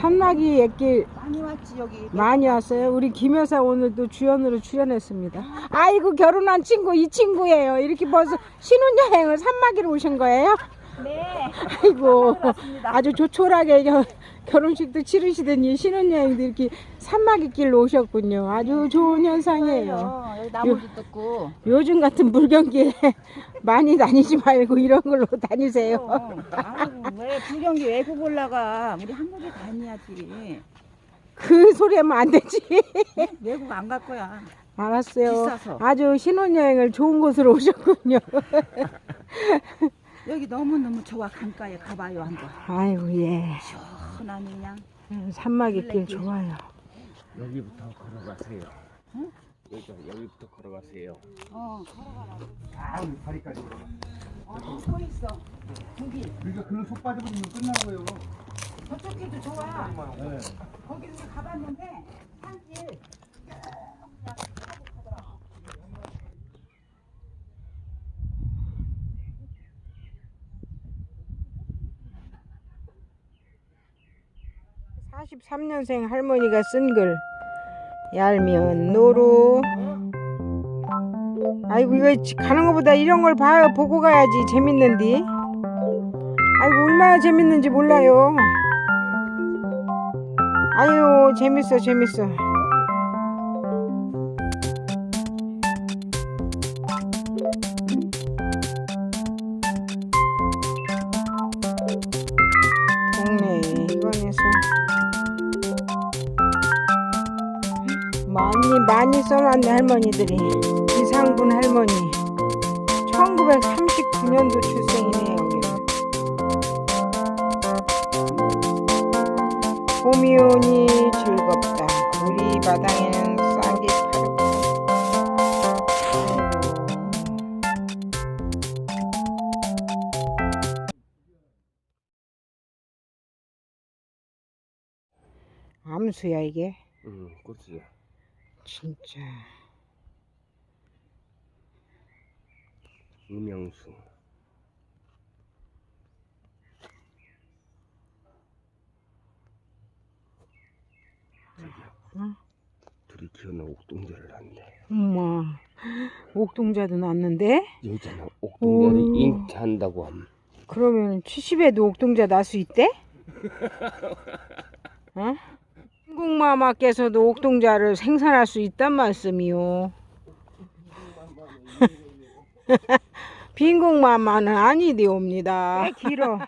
산막이 옛길 많이 왔지 여기. 많이 왔어요. 우리 김 여사 오늘도 주연으로 출연했습니다. 아이고 결혼한 친구 이 친구예요. 이렇게 벌써 신혼여행을 산막이로 오신 거예요? 네. 아이고. 아주 조촐하게 겨- 결혼식도 치르시더니 신혼여행도 이렇게 산막이 길로 오셨군요. 아주 좋은 현상이에요. 여기 나무도 뜯고. 요즘 같은 물경길에 많이 다니지 말고 이런 걸로 다니세요. 어, 아이고 왜 불경기 외국 올라가? 우리 한국에 다녀야지. 그 소리 하면 안 되지. 외국 안 갈 거야. 알았어요. 비싸서. 아주 신혼여행을 좋은 곳으로 오셨군요. 여기 너무 너무 좋아 강가에 가봐요 한번. 아이고 예. 시원하니 그냥. 산막이 길 좋아요. 여기부터 걸어가세요. 여기, 여기부터 걸어가세요. 어 걸어가라. 아, 우리 다리까지 올라가. 어, 서 있어. 저기 그러니까 그런 속 빠져버리면 끝나는 거예요. 저쪽에도 좋아. 네. 거기도 가봤는데 산길. 43년생 할머니가 쓴 글. 얄미운 노루. 아이고 이거 지- 가는 것보다 이런 걸 봐, 보고 가야지 재밌는디. 아이고 얼마나 재밌는지 몰라요. 아유 재밌어 재밌어. 많이 많이 써놨네 할머니들이. 이상분 할머니. 1939년도 출생이네 여기는. 봄이 오니 즐겁다. 우리 마당에는 싹이 파르고. 암수야 이게? 응, 꽃이야. 진짜 음영수. 응? 둘이 키워놓은 옥동자를 낳네. 엄마 옥동자도 났는데 여자는 옥동자를 오. 잉태한다고 함. 그러면 70에도 옥동자 날수 있대? 어? 한국마마께서도 옥동자를 생산할 수 있단 말씀이요. 빈국마마는 아니되옵니다. 꽤 길어.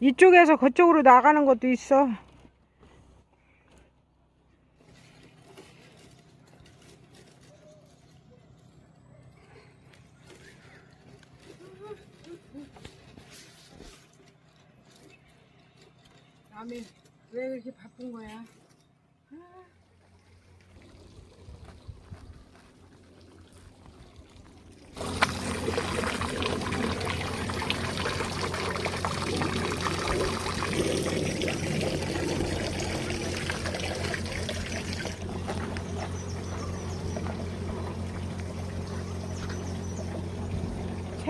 이쪽에서 그쪽으로 나가는 것도 있어. 남이 왜 그렇게 바쁜 거야?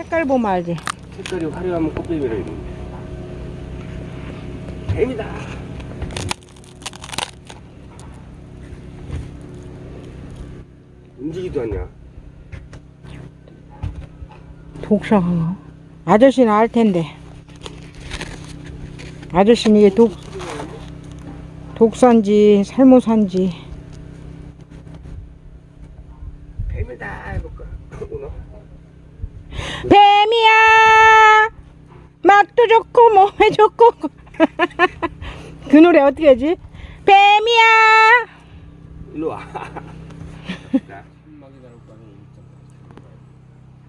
색깔 보면 알지. 색깔이 화려하면 꽃뱀이라 이러는데. 뱀이다. 움직이도 않냐? 독사가 아저씨는 알 텐데 아저씨는 이게 독 독산지 살모산지 뱀이다 해볼까? 오늘 뱀이야 맛도 좋고 몸에 좋고 그 노래 어떻게 하지 뱀이야 일로 와. 자,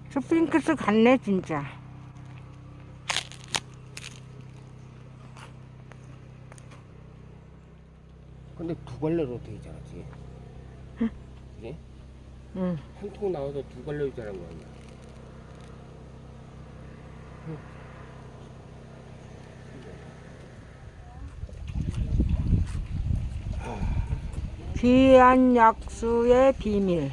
스핑크스 같네 진짜 근데 두 갈래로 돼 있잖아, 지금. 그지? 응. 한통 나와서 두 갈래로 자란 거 아니야? 귀한 약수의 비밀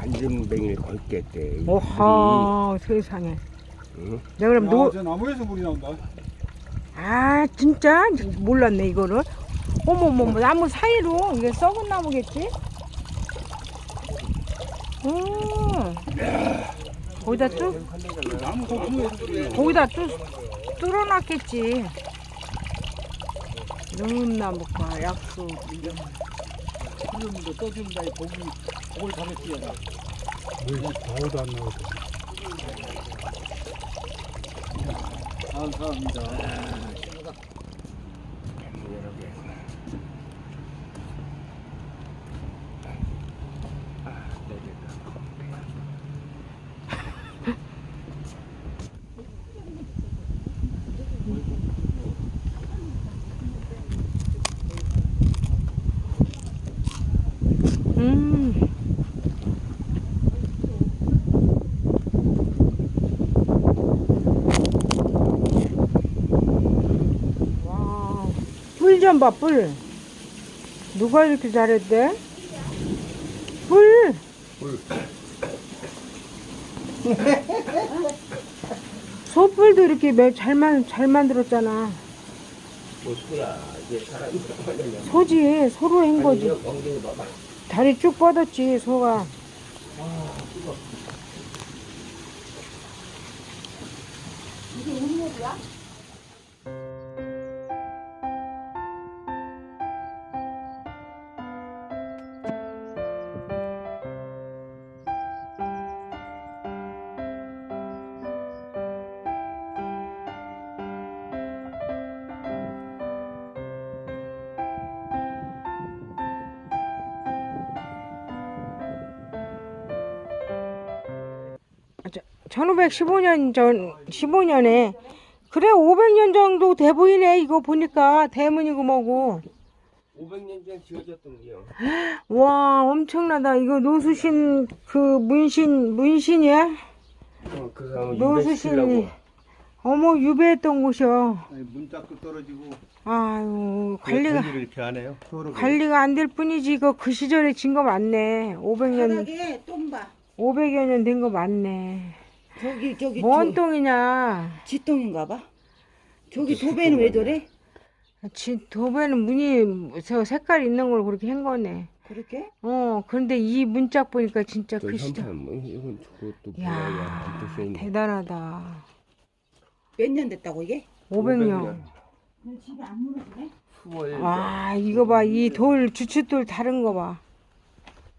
안전뱅이를 걸겠대. 오하 세상에. 응? 내가 그럼 노, 저 나무에서 물이 나온다. 아 진짜 몰랐네 이거를 어머머머 나무 사이로 이게 썩은 나무겠지? 음 거기다 뚫. 거기다 뚫 뚫어놨겠지 능나무과 약수 지금도 떠준다 이 고기 고기 가겠지야. 물 나오도 안 나오고. 감사합니다. 여러 개. 아, 내리다. 음 와, 뿔 좀 봐, 뿔. 누가 이렇게 잘했대? 뿔. 소뿔도 이렇게 매- 잘, 만, 잘 만들었잖아. 이게 사람이 소지, 소로 한 거지. 다리 쭉 뻗었지, 소가. 아, 1515년 전, 15년에, 그래, 500년 정도 돼 보이네, 이거 보니까. 대문이고 뭐고. 500년 전 지어졌던 게요. 와, 엄청나다. 이거 노수신, 그, 문신, 문신이야? 어, 그 사람은 노수신이. 어머, 유배했던 곳이야. 아니, 문짝도 떨어지고 아유, 관리가, 관리를 이렇게 안 해요. 서로 관리가 안 될 뿐이지, 이거 그 시절에 진 거 맞네. 500년, 바닥에 똥봐 500여 년 된 거 맞네. 저기 저기 뭔 저- 똥이냐. 지똥인가 봐 저기 도배는 왜 저래? 지, 도배는 문이 저 색깔 있는 걸 그렇게 한 거네. 그렇게? 어, 그런데 이 문짝 보니까 진짜 시절. 현판 뭐 이건 저것도 뭐야? 야. 대단하다. 몇 년 됐다고 이게? 500년. 근데 집이 안 무너지네? 수월. 와, 이거 봐. 이 돌, 주춧돌 다른 거 봐.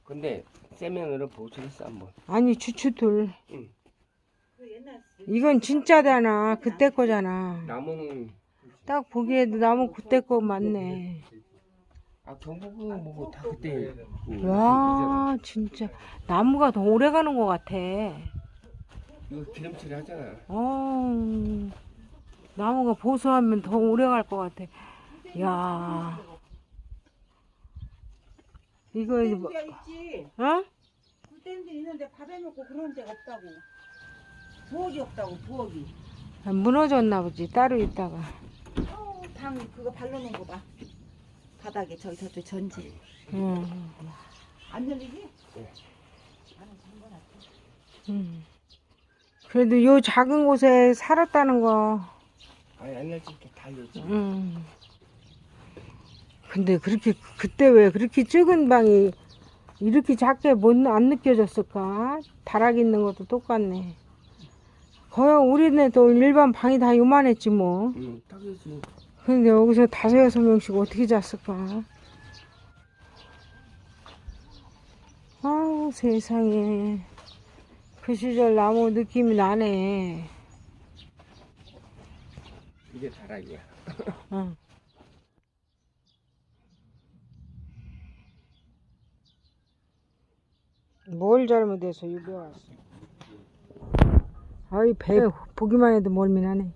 근데 세면으로 보수했어 한번. 아니, 주춧돌. 응. 이건 진짜잖아. 그때 거잖아. 나무는 딱 보기에도 나무 그때 거 맞네. 아 경북은 뭐다 그때. 응, 와, 진짜. 나무가 더 오래 가는 것 같아. 이거 기름칠 하잖아. 어, 나무가 보수하면 더 오래 갈 것 같아. 야 이거, 뭐, 가 있지 어? 굴댐도 있는데 밥 해 먹고 그런 데가 없다고 부엌이 없다고 부엌이 무너졌나 보지, 따로 있다가. 어, 방 그거 발라놓은 거 봐 바닥에 저기 저쪽 전지 응. 안 열리지? 응. 그래도 요 작은 곳에 살았다는 거, 아니 옛날 집도 다 이었지. 응. 근데 그렇게, 그때 왜 그렇게 적은 방이 이렇게 작게 못, 안 느껴졌을까? 다락 있는 것도 똑같네. 거의 우리네도 일반 방이 다 요만했지 뭐. 응, 딱이지. 근데 여기서 다섯 여섯 명씩 어떻게 잤을까? 아우 세상에 그 시절 나무 느낌이 나네. 이게 다락이야. 응. 뭘 잘못해서 유배 왔어? 아이 배 보기만 해도 멀미나네.